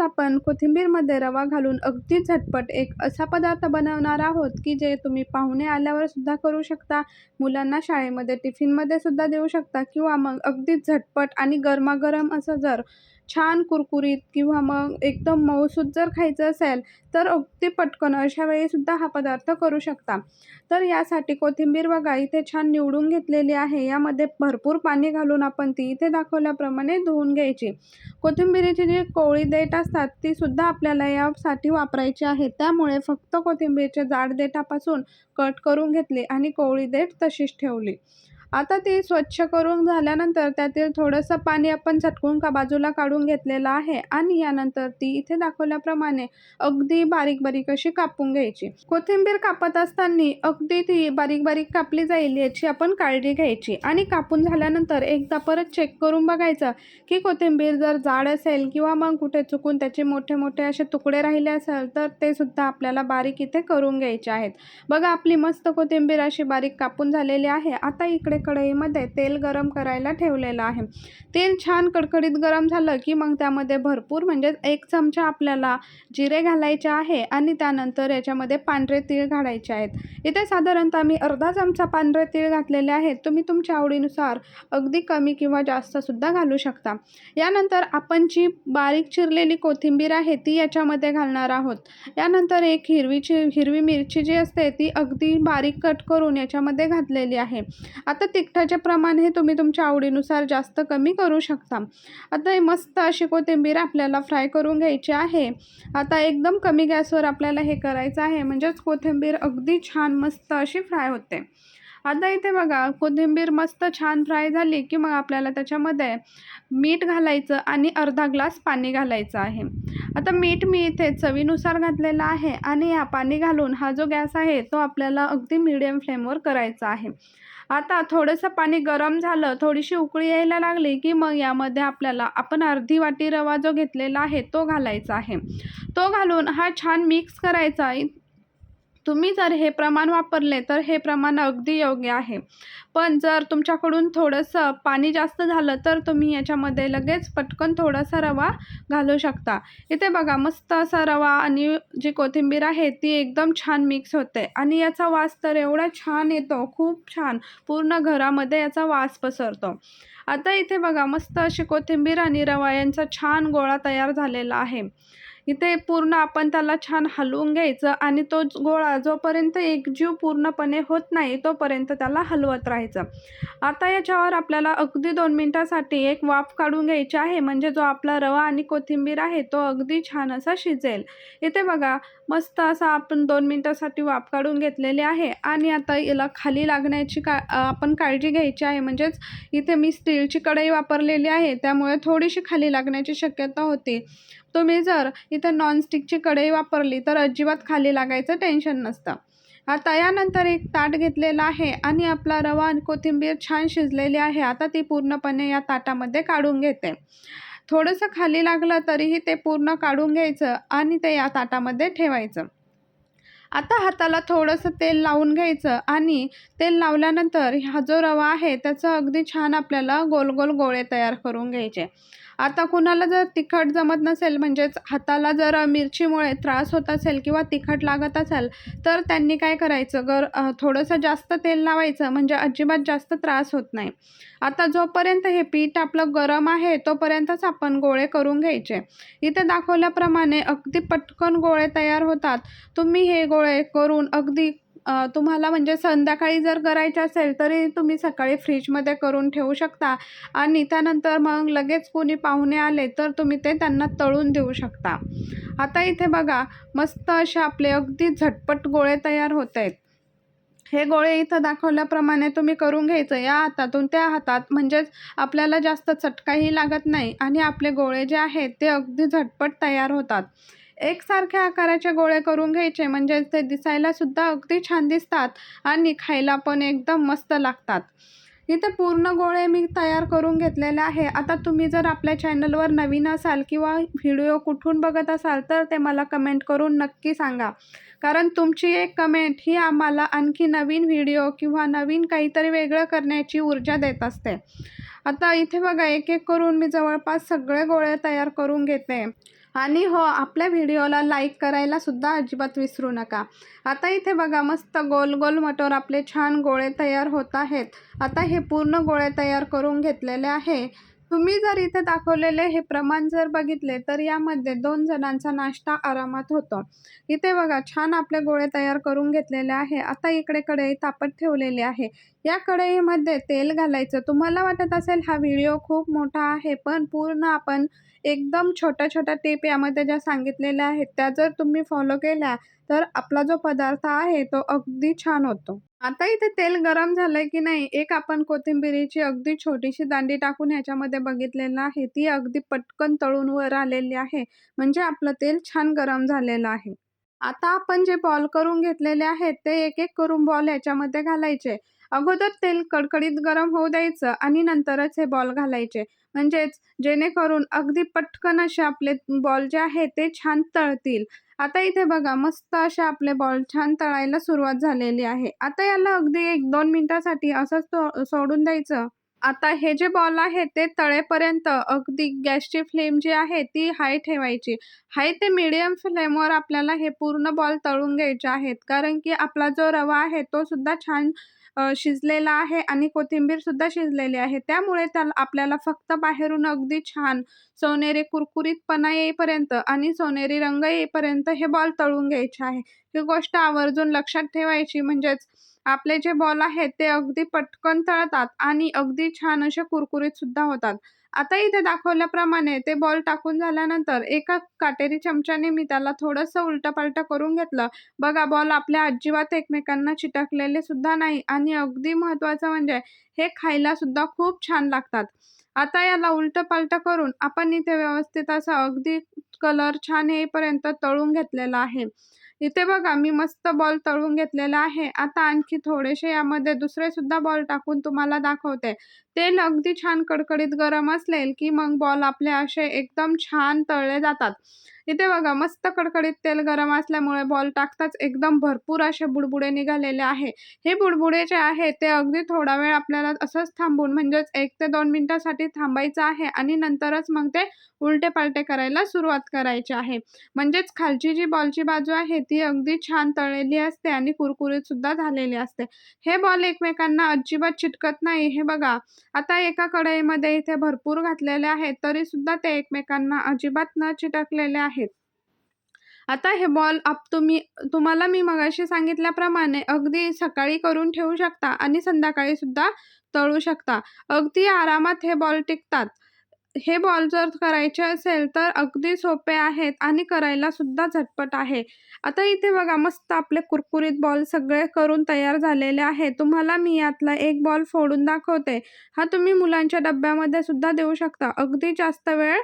आपण कोथिंबीरमध्ये रवा घालून अगदी झटपट एक असा पदार्थ बनवणार आहोत की जे तुम्ही पाहुणे आल्यावर सुद्धा करू शकता मुलांना शाळेमध्ये टिफिनमध्ये सुद्धा देऊ शकता किंवा मग अगदी झटपट आणि गरमागरम असं जर छान कुरकुरीत किंवा मग एकदम मऊसूत जर खायचं असेल तर अगदी पटकन अशा वेळीसुद्धा हा पदार्थ करू शकता. तर यासाठी कोथिंबीर बघा इथे छान निवडून घेतलेली आहे. यामध्ये भरपूर पाणी घालून आपण ती इथे दाखवल्याप्रमाणे धुवून घ्यायची. कोथिंबीरीची जी कोवळी देठ असतात ती सुद्धा आपल्याला यासाठी वापरायची आहे. त्यामुळे फक्त कोथिंबीरच्या जाड देठापासून कट करून घेतली आणि कोवळी देठ तशीच ठेवली. आता ते स्वच्छ करून झाल्यानंतर त्यातील थोडंसं पाणी आपण झटकून का बाजूला काढून घेतलेलं आहे आणि यानंतर ती इथे दाखवल्याप्रमाणे अगदी बारीक बारीक अशी कापून घ्यायची. कोथिंबीर कापत असताना अगदी ती बारीक बारीक कापली जाईल याची आपण काळजी घ्यायची आणि कापून झाल्यानंतर एकदा परत चेक करून बघायचं की कोथिंबीर जर जाड असेल किंवा मग कुठे चुकून त्याचे मोठे मोठे असे तुकडे राहिले असेल तर ते सुद्धा आपल्याला बारीक इथे करून घ्यायचे आहेत. बघा आपली मस्त कोथिंबीर अशी बारीक कापून झालेली आहे. आता इकडे कढईमध्ये तेल गरम करायला ठेवलेलं आहे. तेल छान कडकडीत गरम झालं की मग त्यामध्ये भरपूर म्हणजे एक चमचा आपल्याला जिरे घालायचे आहे आणि त्यानंतर याच्यामध्ये पांढरे तीळ घालायचे आहेत. इथे साधारणतः मी अर्धा चमचा पांढरे तीळ घातलेले आहेत. तुम्ही तुमच्या आवडीनुसार अगदी कमी किंवा जास्तसुद्धा घालू शकता. यानंतर आपण जी बारीक चिरलेली कोथिंबीर आहे ती याच्यामध्ये घालणार आहोत. यानंतर एक हिरवीची हिरवी मिरची जी असते ती अगदी बारीक कट करून याच्यामध्ये घातलेली आहे. आता तिखटाचे प्रमाण हे तुम्ही तुमच्या आवडीनुसार जास्त कमी करू शकता. आता हे मस्त अशी कोथिंबीर आपल्याला फ्राय करून घ्यायची आहे. आता एकदम कमी गॅसवर आपल्याला हे करायचं आहे. म्हणजेच कोथिंबीर अगदी छान मस्त अशी फ्राय होते. आता इथे बघा कोथिंबीर मस्त छान फ्राय झाली की मग आपल्याला त्याच्यामध्ये मीठ घालायचं आणि अर्धा ग्लास पाणी घालायचं आहे. आता मीठ मी इथे चवीनुसार घातलेलं आहे आणि हा पाणी घालून हा जो गॅस आहे तो आपल्याला अगदी मिडियम फ्लेमवर करायचा आहे. आता थोडंसं पाणी गरम झालं थोडीशी उकळी यायला लागली की मग यामध्ये आपल्याला आपण अर्धी वाटी रवा जो घेतलेला आहे तो घालायचा आहे. तो घालून हा छान मिक्स करायचा. तुम्ही जर हे प्रमाण वापरले तर हे प्रमाण अगदी योग्य आहे. पण जर तुमच्याकडून थोडंसं पाणी जास्त झालं तर तुम्ही याच्यामध्ये लगेच पटकन थोडासा रवा घालू शकता. इथे बघा मस्त असा रवा आणि जी कोथिंबीर आहे ती एकदम छान मिक्स होते. आणि याचा वास तर एवढा छान येतो खूप छान. पूर्ण घरामध्ये याचा वास पसरतो. आता इथे बघा मस्त अशी कोथिंबीर आणि रवा यांचा छान गोळा तयार झालेला आहे. इथे पूर्ण आपण त्याला छान हलवून घ्यायचं आणि तो गोळा जोपर्यंत एकजीव पूर्णपणे होत नाही तोपर्यंत त्याला हलवत राहायचं. आता याच्यावर आपल्याला अगदी दोन मिनटासाठी एक वाफ काढून घ्यायची आहे. म्हणजे जो आपला रवा आणि कोथिंबीर आहे तो अगदी छान असा शिजेल. इथे बघा मस्त असा आपण दोन मिनटासाठी वाफ काढून घेतलेले आहे. आणि आता याला खाली लागण्याची का आपण काळजी घ्यायची आहे. म्हणजेच इथे मी स्टीलची कढई वापरलेली आहे. त्यामुळे थोडीशी खाली लागण्याची शक्यता होती. तुम्ही जर इथं नॉनस्टिकची कढई वापरली तर अजिबात खाली लागायचं टेन्शन नसतं. आता यानंतर एक ताट घेतलेला आहे आणि आपला रवा आणि कोथिंबीर छान शिजलेली आहे. आता ती पूर्णपणे या ताटामध्ये काढून घेते. थोडंसं खाली लागलं तरीही ते पूर्ण काढून घ्यायचं आणि ते या ताटामध्ये ठेवायचं. आता हाताला थोडंसं तेल लावून घ्यायचं आणि तेल लावल्यानंतर हा जो रवा आहे त्याचं अगदी छान आपल्याला गोल गोल गोळे तयार करून घ्यायचे. आता कुणाला जर तिखट जमत नसेल म्हणजेच हाताला जर मिरचीमुळे त्रास होत असेल किंवा तिखट लागत असेल तर त्यांनी काय करायचं? गर थोडंसं जास्त तेल लावायचं म्हणजे अजिबात जास्त त्रास होत नाही. आता जोपर्यंत हे पीठ आपलं गरम आहे तोपर्यंतच आपण गोळे करून घ्यायचे. इथे दाखवल्याप्रमाणे अगदी पटकन गोळे तयार होतात. तुम्ही हे गोळे करून अगदी तुम्हाला म्हणजे संध्याकाळी जर करायचे असेल तरी तुम्ही सकाळी फ्रीजमध्ये करून ठेवू शकता. आणि त्यानंतर मग लगेच कोणी पाहुणे आले तर तुम्ही ते त्यांना तळून देऊ शकता. आता इथे बघा मस्त असे आपले अगदी झटपट गोळे तयार होत आहेत. हे गोळे इथं दाखवल्याप्रमाणे तुम्ही करून घ्यायचं. या हातातून त्या हातात म्हणजेच आपल्याला जास्त चटकाही लागत नाही. आणि आपले गोळे जे आहेत ते अगदी झटपट तयार होतात. एकसारख्या आकाराचे गोळे करून घ्यायचे म्हणजे ते दिसायला सुद्धा अगदी छान दिसतात आणि खायला पण एकदम मस्त लागतात. इथे पूर्ण गोळे मी तयार करून घेतलेले आहे. आता तुम्ही जर आपल्या चॅनलवर नवीन असाल किंवा व्हिडिओ कुठून बघत असाल तर ते मला कमेंट करून नक्की सांगा. कारण तुमची एक कमेंट ही आम्हाला आणखी नवीन व्हिडिओ किंवा नवीन काहीतरी वेगळं करण्याची ऊर्जा देत असते. आता इथे बघा एक एक करून मी जवळपास सगळे गोळे तयार करून घेते. आणि हो आपल्या व्हिडिओला लाईक करायला सुद्धा अजिबात विसरू नका. आता इथे बघा मस्त गोल गोल मटोर आपले छान गोळे तयार होत आहेत. आता हे पूर्ण गोळे तयार करून घेतलेले आहे. तुम्ही जर इथे दाखवलेले हे प्रमाण जर बघितले तर यामध्ये दोन जणांचा नाश्ता आरामात होतो. इथे बघा छान आपले गोळे तयार करून घेतलेले आहे. आता इकडे कढई तापत ठेवलेली आहे. या कढईमध्ये तेल घालायचं. तुम्हाला वाटत असेल हा व्हिडिओ खूप मोठा आहे पण पूर्ण आपण एकदम छोट्या छोट्या टिप यामध्ये ज्या सांगितलेल्या आहेत त्या जर तुम्ही फॉलो केल्या तर आपला जो पदार्थ आहे तो अगदी छान होतो. आता इथे तेल गरम झालंय की नाही एक आपण कोथिंबिरीची अगदी छोटीशी दांडी टाकून ह्याच्यामध्ये बघितलेलं आहे. ती अगदी पटकन तळून वर आलेली आहे. म्हणजे आपलं तेल छान गरम झालेलं आहे. आता आपण जे बॉल करून घेतलेले आहेत ते एक एक करून बॉल ह्याच्यामध्ये घालायचे. अगोदर तेल कडकडीत गरम होऊ द्यायचं आणि नंतरच हे बॉल घालायचे. म्हणजेच जेणेकरून अगदी पटकन असे आपले बॉल जे आहे ते छान तळतील. आता इथे बघा मस्त असे आपले बॉल छान तळायला सुरुवात झालेली आहे. आता याला अगदी एक दोन मिनिटासाठी असंच सोडून द्यायचं. आता हे जे बॉल आहे ते तळेपर्यंत अगदी गॅसची फ्लेम जी आहे ती हाय ठेवायची. हाय ते मिडियम फ्लेमवर आपल्याला हे पूर्ण बॉल तळून घ्यायचे आहेत. कारण की आपला जो रवा आहे तो सुद्धा छान शिजलेला आहे आणि कोथिंबीर सुद्धा शिजलेली आहे. त्यामुळे त्याला आपल्याला फक्त बाहेरून अगदी छान सोनेरी कुरकुरीतपणा येईपर्यंत आणि सोनेरी रंग येईपर्यंत हे बॉल तळून घ्यायचे आहे. ही गोष्ट आवर्जून लक्षात ठेवायची म्हणजेच आपले जे बॉल आहेत ते अगदी पटकन तळतात आणि अगदी छान असे कुरकुरीत सुद्धा होतात. आता इथे दाखवल्याप्रमाणे ते बॉल टाकून झाल्यानंतर एका काटेरी चमच्याने मी त्याला थोडंसं उलटपालट करून घेतलं. बघा बॉल आपल्या अजिबात एकमेकांना चिटकलेले सुद्धा नाही आणि अगदी महत्त्वाचं म्हणजे हे खायला सुद्धा खूप छान लागतात. आता याला उलटं पालटं करून आपण इथे व्यवस्थित असं अगदी कलर छान येईपर्यंत तळून घेतलेला आहे. इथे बघा मी मस्त बॉल तळून घेतलेला आहे. आता आणखी थोडेसे यामध्ये दुसरे सुद्धा बॉल टाकून तुम्हाला दाखवते. तेल अगदी छान कडकडीत गरम असले की मग बॉल आपले असे एकदम छान तळले जातात. इथे बघा मस्त कडकडीत तेल गरम असल्यामुळे बॉल टाकताच एकदम भरपूर असे बुडबुडे निघालेले आहे. हे बुडबुडे जे आहे ते अगदी थोडा वेळ आपल्याला असंच थांबून म्हणजेच एक ते दोन मिनिटासाठी थांबायचं आहे आणि नंतरच मग ते उलटे पालटे करायला सुरुवात करायची आहे. म्हणजेच खालची जी बॉलची बाजू आहे ती अगदी छान तळलेली असते आणि कुरकुरीत सुद्धा झालेली असते. हे बॉल एकमेकांना अजिबात चिटकत नाही. हे बघा आता एका कढईमध्ये इथे भरपूर घातलेले आहेत तरी सुद्धा ते एकमेकांना अजिबात न चिटकलेले आहेत. आता हे बॉल आप तुम्ही तुम्हाला मी मगाशी सांगितल्याप्रमाणे अगदी सकाळी करून ठेवू शकता आणि संध्याकाळी सुद्धा तळू शकता. अगदी आरामात हे बॉल टिकतात. हे बॉल जर करायचे असेल तर अगदी सोपे आहेत आणि करायला सुद्धा झटपट आहे. आता इथे बघा मस्त आपले कुरकुरीत बॉल सगळे करून तयार झालेले आहे तुम्हाला मी यातला एक बॉल फोडून दाखवते. हा तुम्ही मुलांच्या डब्यामध्ये सुद्धा देऊ शकता. अगदी जास्त वेळ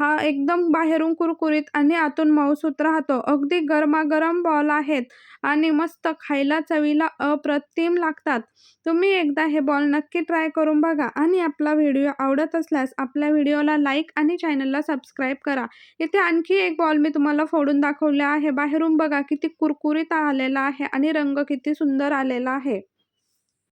हा एकदम बाहेरून कुरकुरीत आणि आतून मऊसूत राहतो. अगदी गरमागरम बॉल आहेत आणि मस्त खायला चवीला अप्रतिम लागतात. तुम्ही एकदा हे बॉल नक्की ट्राय करून बघा आणि आपला व्हिडिओ आवडत असल्यास आपल्या व्हिडिओला लाईक आणि चॅनलला सबस्क्राईब करा. इथे आणखी एक बॉल मी तुम्हाला फोडून दाखवले आहे. बाहेरून बघा किती कुरकुरीत आलेला आहे आणि रंग किती सुंदर आलेला आहे.